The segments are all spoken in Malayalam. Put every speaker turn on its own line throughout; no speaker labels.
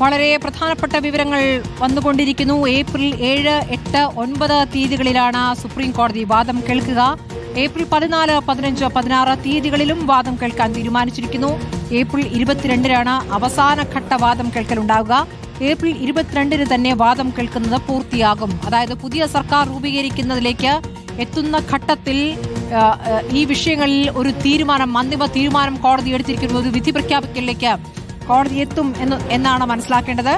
വളരെ പ്രധാനപ്പെട്ട വിവരങ്ങൾ വന്നുകൊണ്ടിരിക്കുന്നു. ഏപ്രിൽ ഏഴ് എട്ട് ഒൻപത് തീയതികളിലാണ് സുപ്രീം കോടതി വാദം കേൾക്കുക. ഏപ്രിൽ പതിനാല് പതിനഞ്ച് പതിനാറ് തീയതികളിലും വാദം കേൾക്കാൻ തീരുമാനിച്ചിരിക്കുന്നു. ഏപ്രിൽ ഇരുപത്തിരണ്ടിനാണ് അവസാനഘട്ട വാദം കേൾക്കലുണ്ടാവുക. ഏപ്രിൽ ഇരുപത്തിരണ്ടിന് തന്നെ വാദം കേൾക്കുന്നത് പൂർത്തിയാകും. അതായത് പുതിയ സർക്കാർ രൂപീകരിക്കുന്നതിലേക്ക് എത്തുന്ന ഘട്ടത്തിൽ ഈ വിഷയങ്ങളിൽ ഒരു തീരുമാനം അന്തിമ തീരുമാനം കോടതി എടുത്തിരിക്കുന്നു ഒരു വിധി പ്രഖ്യാപിക്കലിലേക്ക് കോടതി എത്തും എന്ന് എന്നാണ് മനസ്സിലാക്കേണ്ടത്.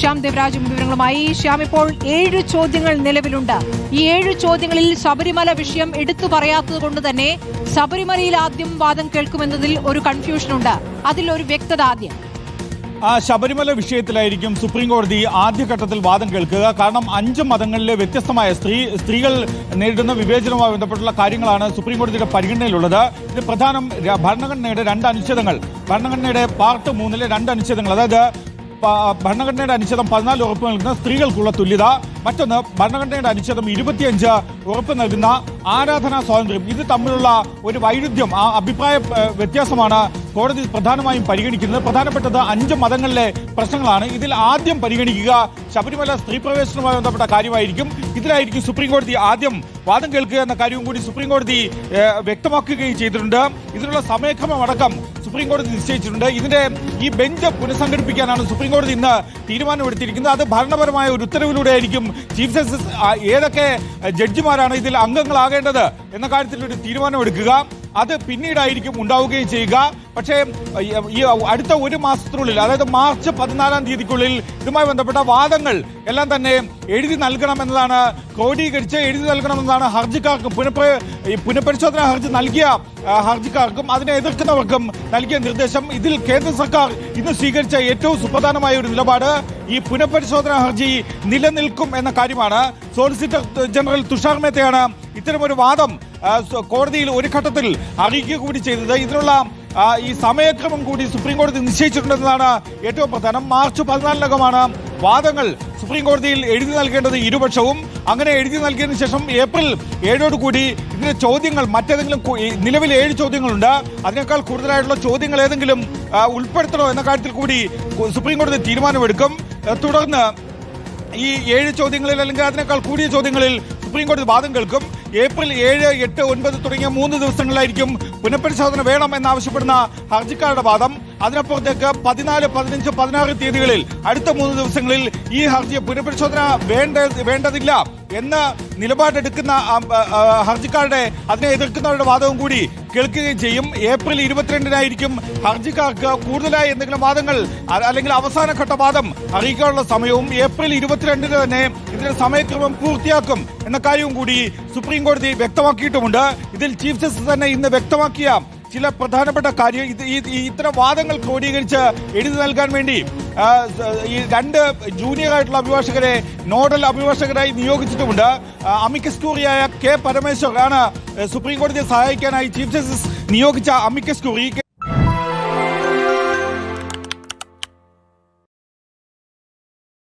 ശ്യാം ദേവരാജും വിവരങ്ങളുമായി. ശ്യാം ഇപ്പോൾ ഏഴ് ചോദ്യങ്ങൾ നിലവിലുണ്ട്. ഈ ഏഴ് ചോദ്യങ്ങളിൽ ശബരിമല വിഷയം എടുത്തു പറയാത്തത് കൊണ്ട് തന്നെ ശബരിമലയിൽ ആദ്യം വാദം കേൾക്കുമെന്നതിൽ ഒരു കൺഫ്യൂഷനുണ്ട് അതിൽ ഒരു വ്യക്തത ആദ്യം.
ആ ശബരിമല വിഷയത്തിലായിരിക്കും സുപ്രീം കോടതി ആദ്യഘട്ടത്തിൽ വാദം കേൾക്കുക. കാരണം അഞ്ച് മതങ്ങളിലെ വ്യത്യസ്തമായ സ്ത്രീ സ്ത്രീകൾ നേരിടുന്ന വിവേചനവുമായി ബന്ധപ്പെട്ടുള്ള കാര്യങ്ങളാണ് സുപ്രീം കോടതിയുടെ പരിഗണനയിലുള്ളത്. ഇത് പ്രധാനം ഭരണഘടനയുടെ രണ്ട് അനുച്ഛേദങ്ങൾ. ഭരണഘടനയുടെ പാർട്ട് മൂന്നിലെ രണ്ട് അനുച്ഛേദങ്ങൾ. അതായത് ഭരണഘടനയുടെ അനുച്ഛേദം പതിനാല് ഉറപ്പ് നൽകുന്ന സ്ത്രീകൾക്കുള്ള തുല്യത. മറ്റൊന്ന് ഭരണഘടനയുടെ അനുച്ഛേദം ഇരുപത്തിയഞ്ച് ഉറപ്പ് നൽകുന്ന ആരാധനാ സ്വാതന്ത്ര്യം. ഇത് തമ്മിലുള്ള ഒരു വൈരുദ്ധ്യം ആ അഭിപ്രായ വ്യത്യാസമാണ് കോടതി പ്രധാനമായും പരിഗണിക്കുന്നത്. പ്രധാനപ്പെട്ടത് അഞ്ച് മതങ്ങളിലെ പ്രശ്നങ്ങളാണ്. ഇതിൽ ആദ്യം പരിഗണിക്കുക ശബരിമല സ്ത്രീ പ്രവേശനവുമായി ബന്ധപ്പെട്ട കാര്യമായിരിക്കും. ഇതിലായിരിക്കും സുപ്രീം കോടതി ആദ്യം വാദം കേൾക്കുക എന്ന കാര്യവും കൂടി സുപ്രീം കോടതി വ്യക്തമാക്കുകയും ചെയ്തിട്ടുണ്ട്. ഇതിനുള്ള സമയക്രമം അടക്കം സുപ്രീം കോടതി നിശ്ചയിച്ചിട്ടുണ്ട്. ഇതിന്റെ ഈ ബെഞ്ച് പുനഃസംഘടിപ്പിക്കാനാണ് സുപ്രീം കോടതി ഇന്ന് തീരുമാനമെടുത്തിരിക്കുന്നത്. അത് ഭരണപരമായ ഒരു ഉത്തരവിലൂടെ ആയിരിക്കും ചീഫ് ജസ്റ്റിസ് ഏതൊക്കെ ജഡ്ജിമാരാണ് ഇതിൽ അംഗങ്ങളാകേണ്ടത് എന്ന കാര്യത്തിൽ ഒരു തീരുമാനമെടുക്കുക. അത് പിന്നീടായിരിക്കും ഉണ്ടാവുകയും ചെയ്യുക. പക്ഷേ ഈ- അടുത്ത ഒരു മാസത്തിനുള്ളിൽ അതായത് മാർച്ച് പതിനാലാം തീയതിക്കുള്ളിൽ ഇതുമായി ബന്ധപ്പെട്ട വാദങ്ങൾ എല്ലാം തന്നെ എഴുതി നൽകണമെന്നതാണ് ക്രോഡീകരിച്ച് എഴുതി നൽകണമെന്നതാണ് ഹർജിക്കാർക്കും പുനഃപ്ര പുനഃപരിശോധന ഹർജി നൽകിയ ഹർജിക്കാർക്കും അതിനെ എതിർക്കുന്നവർക്കും നൽകിയ നിർദ്ദേശം ഇതിൽ കേന്ദ്ര സർക്കാർ ഇന്ന് സ്വീകരിച്ച ഏറ്റവും സുപ്രധാനമായ ഒരു നിലപാട്. ഈ പുനഃപരിശോധന ഹർജി നിലനിൽക്കും എന്ന കാര്യമാണ്. സോളിസിറ്റർ ജനറൽ തുഷാർ മേത്തയാണ് ഇത്തരമൊരു വാദം കോടതിയിൽ ഒരു ഘട്ടത്തിൽ അറിയിക്കുക കൂടി ചെയ്തത്. ഇതിനുള്ള ഈ സമയക്രമം കൂടി സുപ്രീം കോടതി നിശ്ചയിച്ചിട്ടുണ്ടെന്നതാണ് ഏറ്റവും പ്രധാനം. മാർച്ച് പതിനാലിനകമാണ് വാദങ്ങൾ സുപ്രീം കോടതിയിൽ എഴുതി നൽകേണ്ടത് ഇരുപക്ഷവും. അങ്ങനെ എഴുതി നൽകിയതിനു ശേഷം ഏപ്രിൽ ഏഴോട് കൂടി ഇതിന്റെ ചോദ്യങ്ങൾ മറ്റേതെങ്കിലും നിലവിൽ ഏഴ് ചോദ്യങ്ങളുണ്ട്. അതിനേക്കാൾ കൂടുതലായിട്ടുള്ള ചോദ്യങ്ങൾ ഏതെങ്കിലും ഉൾപ്പെടുത്തണോ എന്ന കാര്യത്തിൽ കൂടി സുപ്രീം കോടതി തീരുമാനമെടുക്കും. തുടർന്ന് ഈ ഏഴ് ചോദ്യങ്ങളിൽ അല്ലെങ്കിൽ അതിനേക്കാൾ കൂടിയ ചോദ്യങ്ങളിൽ സുപ്രീം കോടതി വാദം കേൾക്കും. ഏപ്രിൽ ഏഴ് എട്ട് ഒൻപത് തുടങ്ങിയ മൂന്ന് ദിവസങ്ങളിലായിരിക്കും പുനഃപരിശോധന വേണം എന്നാവശ്യപ്പെടുന്ന ഹർജിക്കാരുടെ വാദം. അതിനപ്പുറത്തേക്ക് പതിനാല് പതിനഞ്ച് പതിനാറ് തീയതികളിൽ അടുത്ത മൂന്ന് ദിവസങ്ങളിൽ ഈ ഹർജി പുനഃപരിശോധന വേണ്ട വേണ്ടതില്ല എന്ന് നിലപാടെടുക്കുന്ന ഹർജിക്കാരുടെ അതിനെ എതിർക്കുന്നവരുടെ വാദവും കൂടി കേൾക്കുകയും ചെയ്യും. ഏപ്രിൽ ഇരുപത്തിരണ്ടിനായിരിക്കും ഹർജിക്കാർക്ക് കൂടുതലായി എന്തെങ്കിലും വാദങ്ങൾ അല്ലെങ്കിൽ അവസാനഘട്ട വാദം അറിയിക്കാനുള്ള സമയവും ഏപ്രിൽ ഇരുപത്തിരണ്ടിന് തന്നെ ഇതിന്റെ സമയക്രമം പൂർത്തിയാക്കും എന്ന കാര്യവും കൂടി സുപ്രീം കോടതി വ്യക്തമാക്കിയിട്ടുമുണ്ട്. ഇതിൽ ചീഫ് ജസ്റ്റിസ് തന്നെ ഇന്ന് വ്യക്തമാക്കിയ ചില പ്രധാനപ്പെട്ട കാര്യം ഇത്തരം വാദങ്ങൾ ക്രോഡീകരിച്ച് എഴുതി നൽകാൻ വേണ്ടി ഈ രണ്ട് ജൂനിയർ ആയിട്ടുള്ള അഭിഭാഷകരെ നോഡൽ അഭിഭാഷകരായി നിയോഗിച്ചിട്ടുമുണ്ട്. അമിക്കസ് ക്യൂറിയായ കെ പരമേശ്വർ ആണ് സുപ്രീം കോടതിയെ സഹായിക്കാനായി ചീഫ് ജസ്റ്റിസ് നിയോഗിച്ച അമിക്കസ് ക്യൂറി